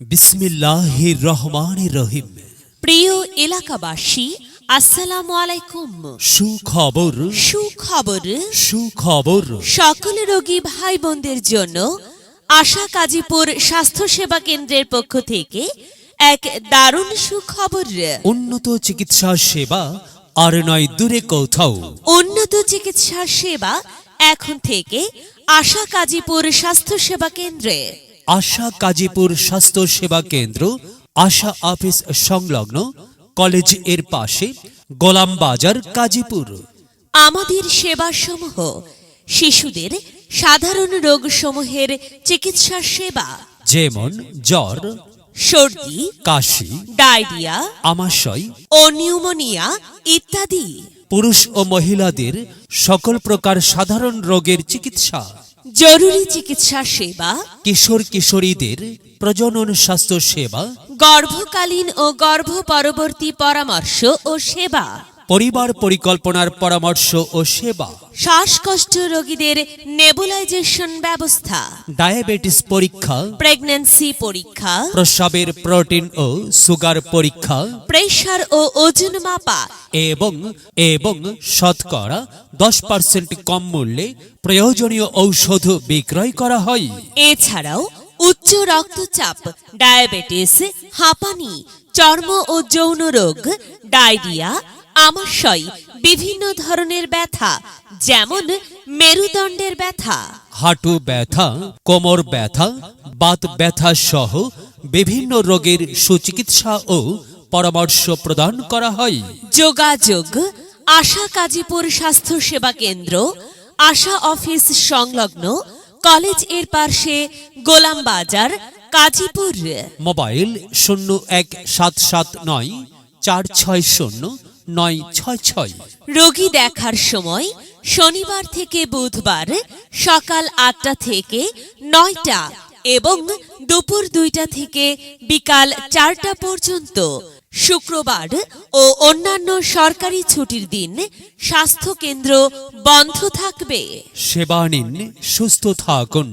বিসমিল্লাহির রহমানির রহিম। প্রিয় এলাকাবাসী আসসালামু আলাইকুম। সুখবর। সুখবর। সুখবর। সকল রোগী ভাই বোনদের জন্য আশা কাজীপুর স্বাস্থ্যসেবা কেন্দ্রের পক্ষ থেকে এক দারুণ সুখবর। উন্নত চিকিৎসা সেবা আর নয় দূরে কোথাও। উন্নত চিকিৎসা সেবা এখন থেকে আশা কাজীপুর স্বাস্থ্যসেবা কেন্দ্রে। আশা কাজীপুর স্বাস্থ্য সেবা কেন্দ্র আশা অফিস সংলগ্ন কলেজের পাশে গোলাম বাজার কাজীপুর। আমাদের সেবাসমূহ শিশুদের সাধারণ রোগসমূহের চিকিৎসা সেবা। যেমন জ্বর সর্দি কাশি ডায়রিয়া আমাশয় ও নিউমোনিয়া ইত্যাদি। পুরুষ ও মহিলাদের সকল প্রকার সাধারণ রোগের চিকিৎসা। জরুরি চিকিৎসা সেবা কিশোর কিশোরীদের প্রজনন স্বাস্থ্য সেবা গর্ভকালীন ও গর্ভ পরবর্তী পরামর্শ ও সেবা। পরিবার পরিকল্পনার পরামর্শ ও সেবা। শ্বাসকষ্ট রোগীদের নেবুলাইজেশন ব্যবস্থা। ডায়াবেটিস পরীক্ষা। প্রেগন্যান্সি পরীক্ষা। প্রস্রাবের প্রোটিন ও সুগার পরীক্ষা। প্রেশার ও ওজন মাপা। এবং এবং শতকরা দশ পার্সেন্ট কম মূল্যে প্রয়োজনীয় ঔষধ বিক্রয় করা হয়। এছাড়াও উচ্চ রক্তচাপ ডায়াবেটিস হাঁপানি চর্ম ও যৌন রোগ ডায়রিয়া আমাশয় বিভিন্ন ধরনের ব্যথা যেমন মেরুদণ্ডের ব্যথা। হাঁটু ব্যথা কোমর ব্যথা বাত ব্যথা সহ বিভিন্ন রোগের সুচিকিৎসা ও পরামর্শ প্রদান করা হয়। যোগাযোগ আশা কাজীপুর স্বাস্থ্য সেবা কেন্দ্র আশা অফিস সংলগ্ন কলেজের পাশে গোলাম বাজার কাজীপুর। মোবাইল শূন্য এক সাত সাত নয় চার ছয় শূন্য নয় ছয় ছয়। রোগী দেখার সময় শনিবার থেকে বুধবার সকাল আটটা থেকে নয়টা এবং দুপুর দুইটা থেকে বিকাল চারটা পর্যন্ত। শুক্রবার ও অন্যান্য সরকারি ছুটির দিন স্বাস্থ্য কেন্দ্র বন্ধ থাকবে। সেবা নিন সুস্থ থাকুন।